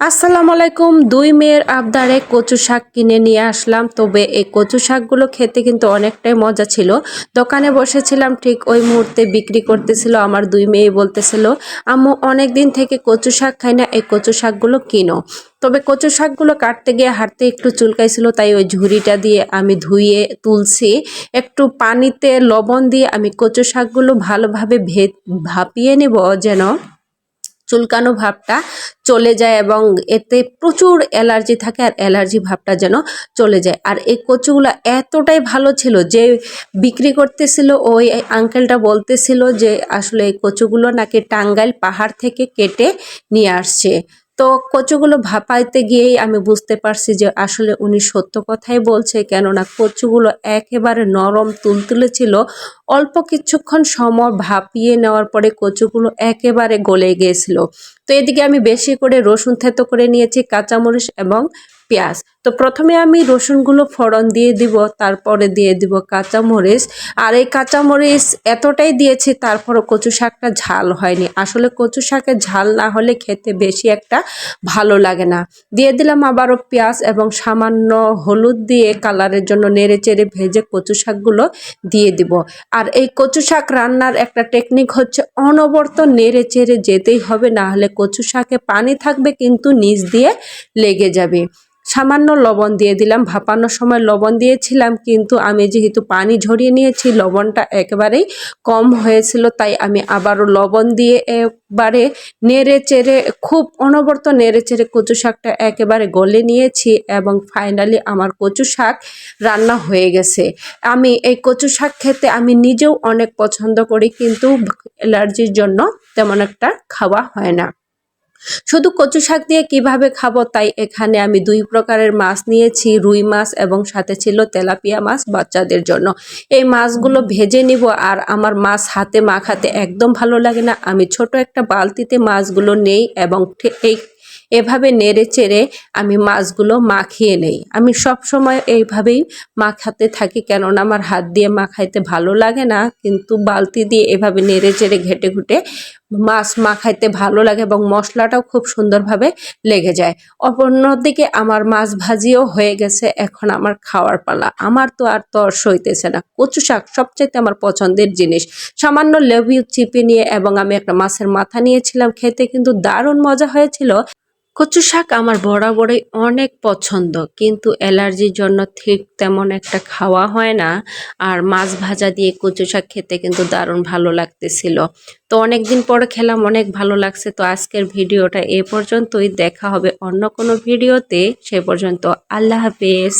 আসসালামু আলাইকুম। দুই মেয়ের আবদারে কচু শাক কিনে নিয়ে আসলাম। তবে এই কচু শাকগুলো খেতে কিন্তু অনেকটাই মজা ছিল। দোকানে বসেছিলাম, ঠিক ওই মুহূর্তে বিক্রি করতেছিল আমার দুই মেয়ে বলতেছিল, আম্মু অনেক দিন থেকে কচু শাক খাই না, এই কচু শাকগুলো কিনো। তবে কচু শাকগুলো কাটতে গিয়ে হাঁটতে একটু চুলকাইছিল, তাই ওই ঝুড়িটা দিয়ে আমি ধুয়ে তুলছি। একটু পানিতে লবণ দিয়ে আমি কচু শাকগুলো ভালোভাবে ভে, ভাপিয়ে নেব যেন। চুলকানো ভাবটা চলে যায় এবং এতে প্রচুর অ্যালার্জি থাকে আর অ্যালার্জি ভাবটা যেন চলে যায়। আর এই কচুগুলো এতটাই ভালো ছিল যে বিক্রি করতেছিল, ওই আঙ্কেলটা বলতেছিল যে আসলে এই কচুগুলো নাকি টাঙ্গাইল পাহাড় থেকে কেটে নিয়ে আসছে। তো কচুগুলো ভাপাইতে গিয়েই আমি বুঝতে পারছি যে আসলে উনি সত্য কথাই বলছে, কেননা কচুগুলো একেবারে নরম তুলতুলে ছিল। অল্প কিছুক্ষণ সময় ভাপিয়ে নেওয়ার পরে কচুগুলো একেবারে গলে গিয়েছিল। তো এদিকে আমি বেশি করে রসুন থেতো করে নিয়েছি, কাঁচামরিচ এবং পেঁয়াজ। তো প্রথমে আমি রসুনগুলো ফোড়ন দিয়ে দিব, তারপরে দিয়ে দিব কাঁচামরিচ। আর এই কাঁচামরিচ এতটাই দিয়েছি, তারপরও কচু শাকটা ঝাল হয়নি। আসলে কচু শাকের ঝাল না হলে খেতে বেশি একটা ভালো লাগে না। দিয়ে দিলাম আবারও পেঁয়াজ এবং সামান্য হলুদ দিয়ে কালারের জন্য নেড়ে চেড়ে ভেজে কচু শাকগুলো দিয়ে দিব। আর এই কচু শাক রান্নার একটা টেকনিক হচ্ছে অনবর্ত নেড়ে চেড়ে যেতেই হবে, না হলে কচু শাকে পানি থাকবে কিন্তু নিচ দিয়ে লেগে যাবে। সামান্য লবণ দিয়ে দিলাম। ভাপানোর সময় লবণ দিয়েছিলাম, কিন্তু আমি যেহেতু পানি ঝরিয়ে নিয়েছি, লবণটা একেবারেই কম হয়েছিল, তাই আমি আবারও লবণ দিয়ে একবারে নেড়ে চেড়ে খুব অনবরত নেড়ে চেড়ে কচু শাকটা একেবারে গলে নিয়েছি এবং ফাইনালি আমার কচু শাক রান্না হয়ে গেছে। আমি এই কচু শাক খেতে আমি নিজেও অনেক পছন্দ করি, কিন্তু অ্যালার্জির জন্য তেমন একটা খাওয়া হয় না। শুধু কচু শাক দিয়ে কীভাবে খাব তাই এখানে আমি দুই প্রকারের মাছ নিয়েছি, রুই মাছ এবং সাথে ছিল তেলাপিয়া মাছ বাচ্চাদের জন্য। এই মাছগুলো ভেজে নিব আর আমার মাছ হাতে মাখাতে একদম ভালো লাগে না। আমি ছোট একটা বালতিতে মাছগুলো নেই এবং এই এভাবে নেড়ে চেড়ে আমি মাছগুলো মাখিয়ে নেই। আমি সব সময় এইভাবেই মাখাতে থাকি কেননা আমার হাত দিয়ে মাখাইতে ভালো লাগে না, কিন্তু বালতি দিয়ে এভাবে নেড়ে চেড়ে ঘেটে ঘুটে মাছ মাখাইতে ভালো লাগে এবং মশলাটাও খুব সুন্দরভাবে লেগে যায়। অপরদিকে আমার মাছ ভাজিও হয়ে গেছে, এখন আমার খাওয়ার পালা। আমার তো আর তর সইতেছে না। কচু শাক সবচাইতে আমার পছন্দের জিনিস। সামান্য লেবু, চিপে নিয়ে এবং আমি একটা মাছের মাথা নিয়েছিলাম, খেতে কিন্তু দারুণ মজা হয়েছিল। কচু শাক আমার বরাবরই অনেক পছন্দ, কিন্তু অ্যালার্জির জন্য ঠিক তেমন একটা খাওয়া হয় না। আর মাছ ভাজা দিয়ে কচু শাক খেতে কিন্তু দারুণ ভালো লাগতেছিল। তো অনেক দিন পরে খেলাম, অনেক ভালো লাগছে। তো আজকের ভিডিওটা এ পর্যন্তই। দেখা হবে অন্য কোনো ভিডিওতে। সে পর্যন্ত আল্লাহ হাফেজ।